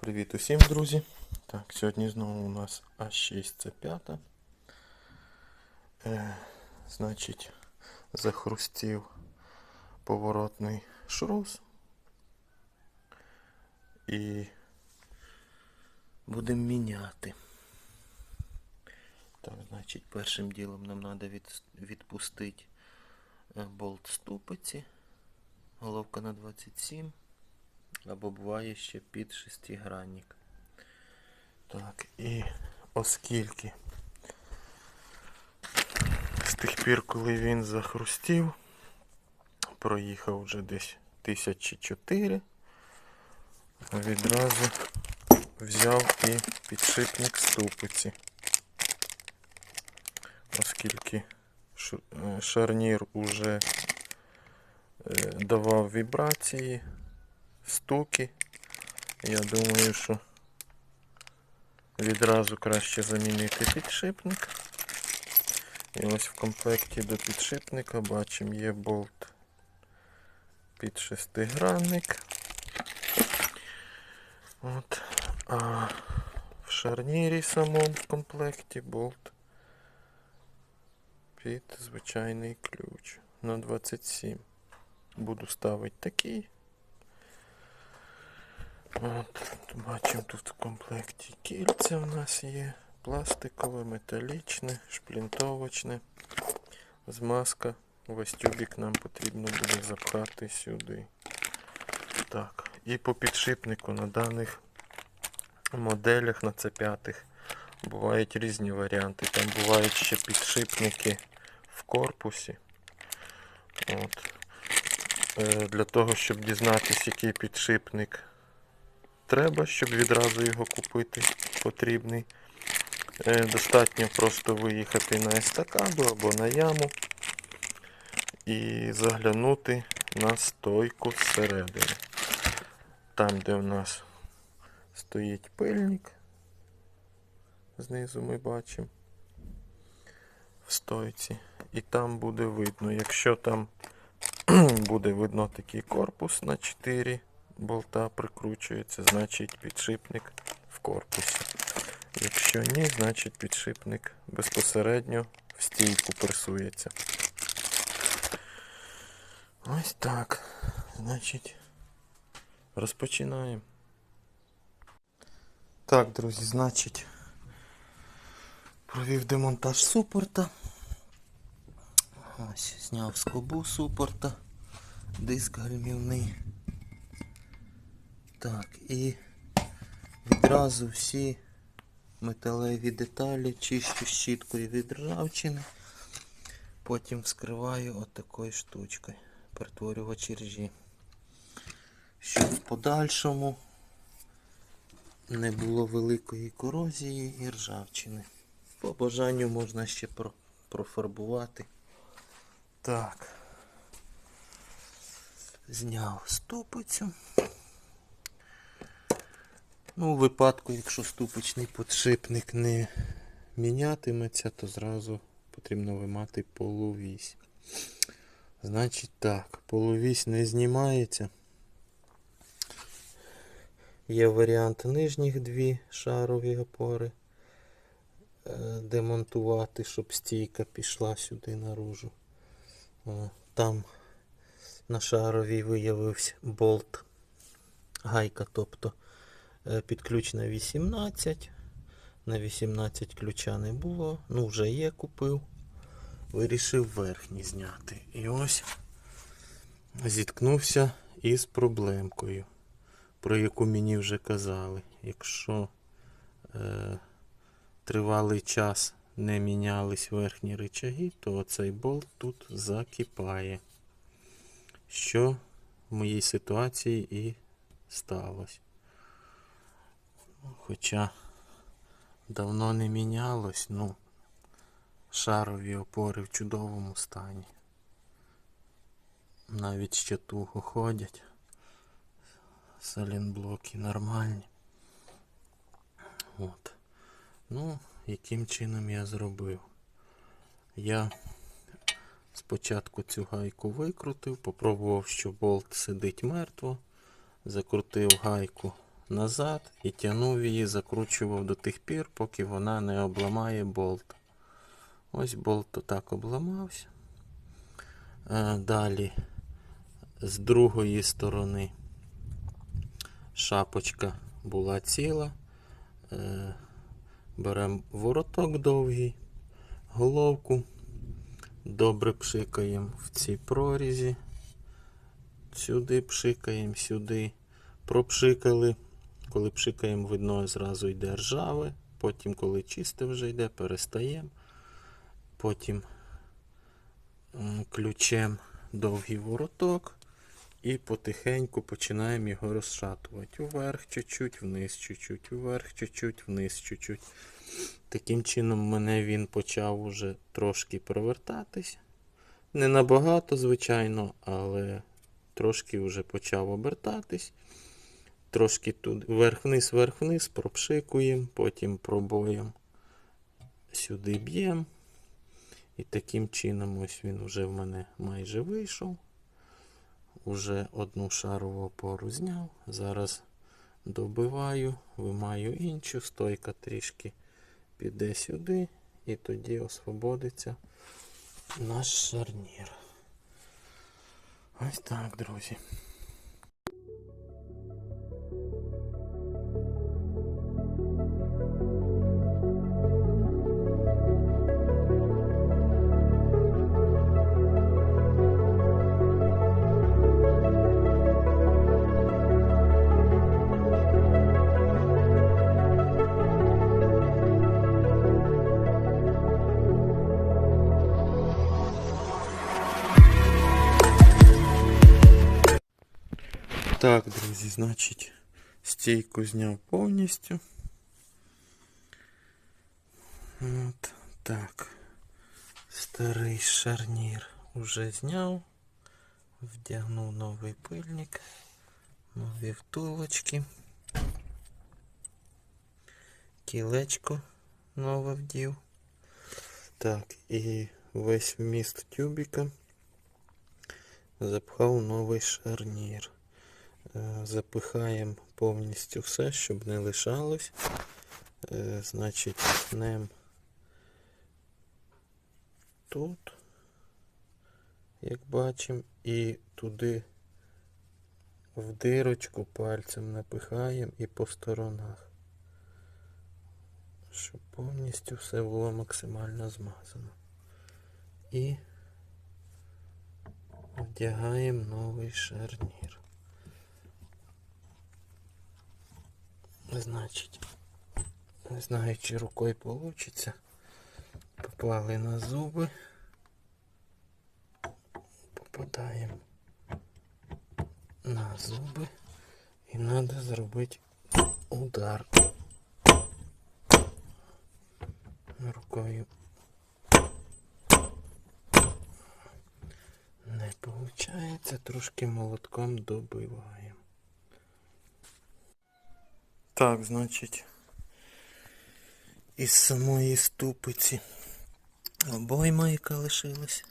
Привіт усім, друзі. Так, сьогодні знову у нас А6 це п'ята. Е, значить, захрустів поворотний шрус. І будемо міняти. Так, значить, першим ділом нам треба від, відпустити е, болт ступиці. Головка на 27. Або буває ще під шестигранник. Так, і оскільки з тих пір, коли він захрустів, проїхав вже десь тисячі чотири, відразу взяв і підшипник ступиці. Оскільки е, шарнір уже е, давав вібрації, стуки. Я думаю, що відразу краще замінити підшипник. І ось в комплекті до підшипника бачимо є болт під шестигранник. От. А в шарнірі самому в комплекті болт під звичайний ключ на 27. Буду ставити такий. От, бачимо тут в комплекті кільця у нас є. Пластикове, металічне, шплінтовочне. Змазка. Ось тюбик нам потрібно буде запхати сюди. Так, і по підшипнику на даних моделях на C5 бувають різні варіанти. Там бувають ще підшипники в корпусі. От. Е, Для того, щоб дізнатися, який підшипник треба, щоб відразу його купити потрібний. Е, Достатньо просто виїхати на естакаду або на яму і заглянути на стойку зсередини. Там, де у нас стоїть пильник, знизу ми бачимо в стойці. І там буде видно, якщо там буде видно такий корпус на 4 болта прикручується, значить підшипник в корпусі. Якщо ні, значить підшипник безпосередньо в стійку пресується. Ось так. Значить, розпочинаємо. Так, друзі, значить, провів демонтаж супорта. Ось, зняв скобу супорта, диск гальмівний. Так, і відразу всі металеві деталі чищу щіткою від ржавчини. Потім вскриваю отакою штучкою, перетворювач ржі. Щоб в подальшому не було великої корозії і ржавчини. По бажанню можна ще профарбувати. Так. Зняв ступицю. Ну, у випадку, якщо ступочний підшипник не мінятиметься, то зразу потрібно вимати полувісь. Значить так, полувісь не знімається. Є варіант нижніх дві шарові опори е, демонтувати, щоб стійка пішла сюди наружу. Там на шаровій виявився болт, гайка, тобто е, під ключ на 18. На 18 ключа не було. Ну, вже є, купив. Вирішив верхній зняти. І ось зіткнувся із проблемкою, про яку мені вже казали. Якщо е, тривалий час не мінялись верхні рычаги, то оцей болт тут закипає. Що в моїй ситуації і сталося. Хоча давно не мінялось, ну, шарові опори в чудовому стані. Навіть ще туго ходять. Салінблоки нормальні. От. Ну, яким чином я зробив? Я спочатку цю гайку викрутив, попробував, що болт сидить мертво. Закрутив гайку назад і тягнув її, закручував до тих пір, поки вона не обламає болт. Ось болт отак обламався. Е, Далі з другої сторони шапочка була ціла. Е, Беремо вороток довгий, головку, добре пшикаємо в цій прорізі. Сюди пшикаємо, сюди пропшикали. Коли пшикаємо, видно, зразу йде ржаве. Потім, коли чисте вже йде, перестаємо. Потім ключем довгий вороток і потихеньку починаємо його розшатувати. Уверх чуть-чуть, вниз чуть-чуть, уверх чуть-чуть, вниз чуть-чуть. Таким чином мене він почав уже трошки провертатись. Не набагато, звичайно, але трошки вже почав обертатись. Трошки тут вверх-вниз, вверх-вниз, пропшикуємо, потім пробоєм сюди б'ємо. І таким чином ось він вже в мене майже вийшов. Уже одну шарову опору зняв. Зараз добиваю, вимаю іншу, стойка трішки піде сюди, і тоді освободиться наш шарнір. Ось так, друзі. Так, друзі, значить, стійку зняв повністю. От так. Старий шарнір уже зняв. Вдягнув новий пильник, нові втулочки. Кілечко нове вдів. Так, і весь вміст тюбіка запхав новий шарнір. Е, Запихаємо повністю все, щоб не лишалось. Е, Значить, пнем тут, як бачимо, і туди в дирочку пальцем напихаємо і по сторонах, щоб повністю все було максимально змазано. І вдягаємо новий шарнір. Значить, не знаю, чи рукою вийде. Поклали на зуби. Попадаємо на зуби. І треба зробити удар. Рукою не виходить, трошки молотком добиваємо. Так, значить, із самої ступиці обойма, яка лишилась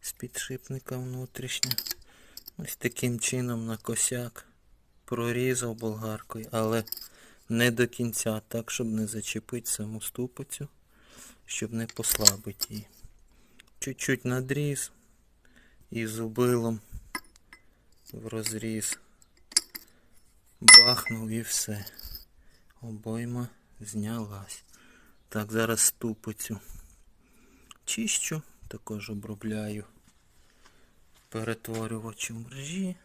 з підшипника внутрішня. Ось таким чином на косяк прорізав болгаркою, але не до кінця, так, щоб не зачепити саму ступицю, щоб не послабити її. Чуть-чуть надріз і зубилом в розріз бахнув і все. Обойма знялась. Так, зараз ступицю чищу, також обробляю перетворювачем мрежі.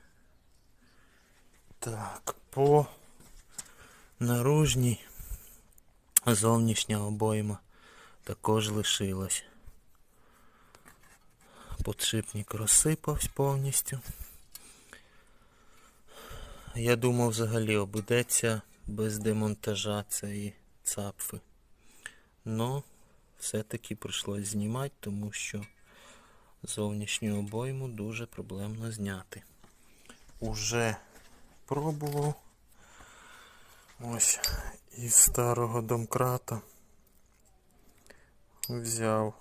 Так, по наружній зовнішня обойма також лишилась. Подшипник розсипався повністю. Я думав взагалі обійдеться без демонтажа цієї цапфи. Но все-таки прийшлось знімати, тому що зовнішню обойму дуже проблемно зняти. Уже пробував. Ось із старого домкрата взяв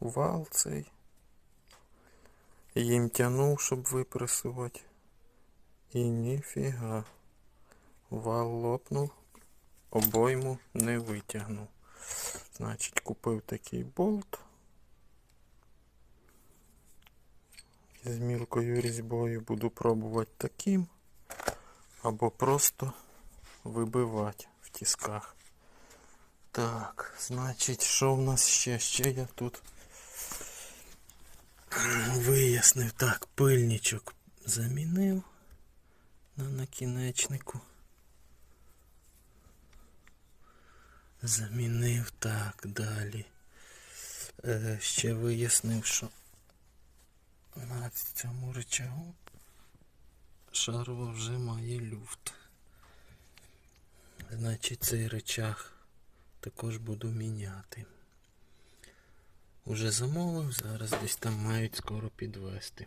вал цей. Їм тянув, щоб випресувати. І ніфіга. Вал лопнув, обойму не витягнув. Значить, купив такий болт з мілкою різьбою. Буду пробувати таким або просто вибивати в тисках. Так, значить, що в нас ще? Ще я тут вияснив. Так, пильничок замінив на накінечнику. Замінив так далі. Е, ще вияснив, що на цьому рычагу шарова вже має люфт. Значить цей рычаг також буду міняти. Уже замовив, зараз десь там мають скоро підвести.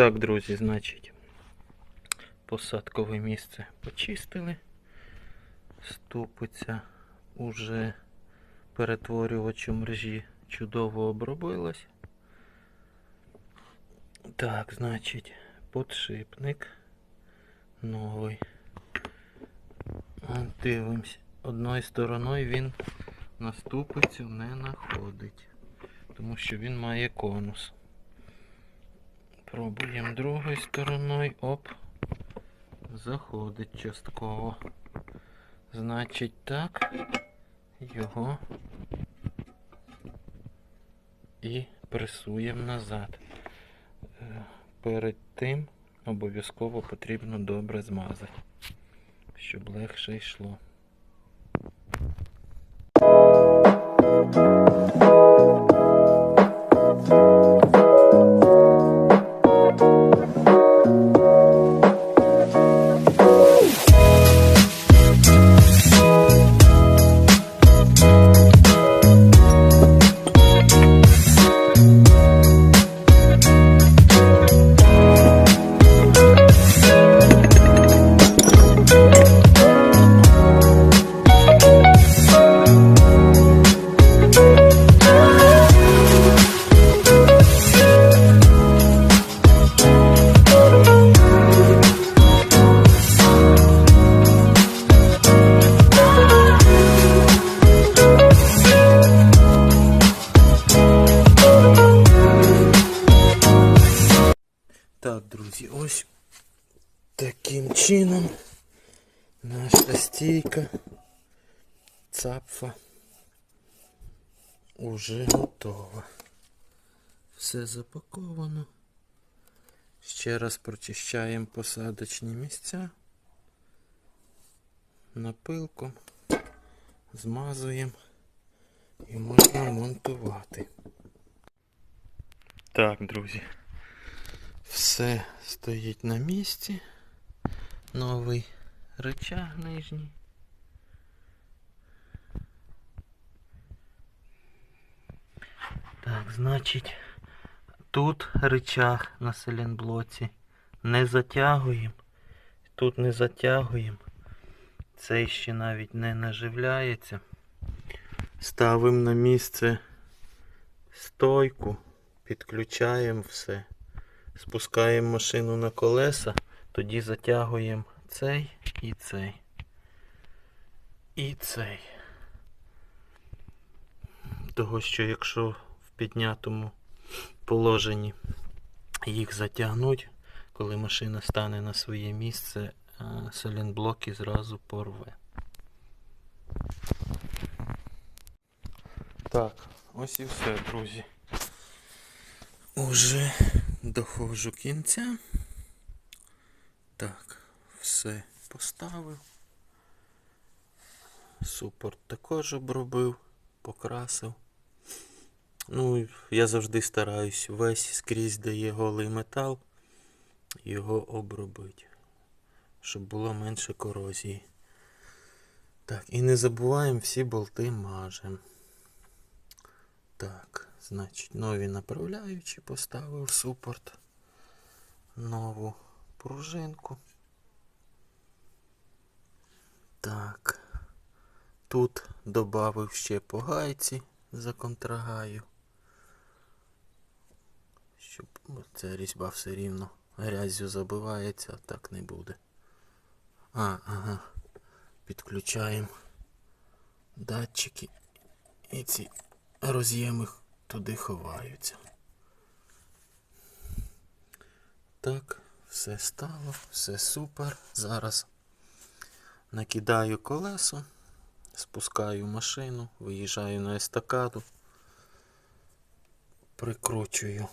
Так, друзі, значить, посадкове місце почистили. Ступиця уже перетворювачем мережі чудово обробилась. Так, значить, подшипник новий. Дивимось. Одною стороною він на ступицю не находить, тому що він має конус. Пробуємо другою стороною. Оп. Заходить частково. Значить так. Його і пресуємо назад. Е, Перед тим обов'язково потрібно добре змазати, щоб легше йшло. Цапфа уже готова. Все запаковано. Ще раз прочищаємо посадочні місця. Напилком змазуємо і можна монтувати. Так, друзі. Все стоїть на місці. Новий рычаг нижній. Значить, тут рычаг на селенблоці. Не затягуємо. Тут не затягуємо. Цей ще навіть не наживляється. Ставимо на місце стойку, підключаємо все. Спускаємо машину на колеса, тоді затягуємо цей і цей. І цей. Того, що якщо піднятому положенні їх затягнуть, коли машина стане на своє місце, селенблоки зразу порве. Так, ось і все, друзі. Уже доходжу кінця. Так, все поставив. Супорт також обробив, покрасив. Ну, я завжди стараюсь весь скрізь, де є голий метал, його обробити, щоб було менше корозії. Так, і не забуваємо всі болти мажем. Так, значить, нові направляючі поставив супорт. Нову пружинку. Так. Тут додав ще по гайці за контрагаю. Щоб ця різьба все рівно грязю забивається, так не буде. А, ага. Підключаємо датчики і ці роз'єми туди ховаються. Так, все стало, все супер. Зараз накидаю колесо, спускаю машину, виїжджаю на естакаду, прикручую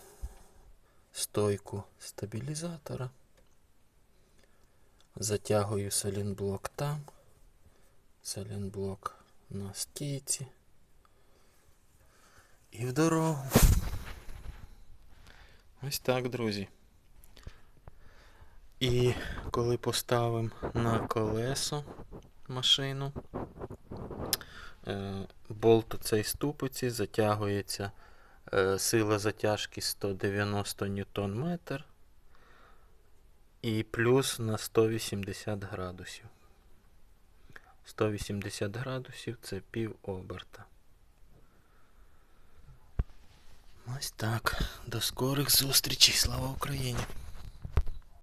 стойку стабілізатора, затягую салінблок там, салінблок на стійці і в дорогу. Ось так, друзі. І коли поставимо на колесо машину, е, болт цей ступиці затягується сила затяжки 190 ньютон метр і плюс на 180 градусів. 180 градусів це пів оберта. Ось так. До скорих зустрічей. Слава Україні!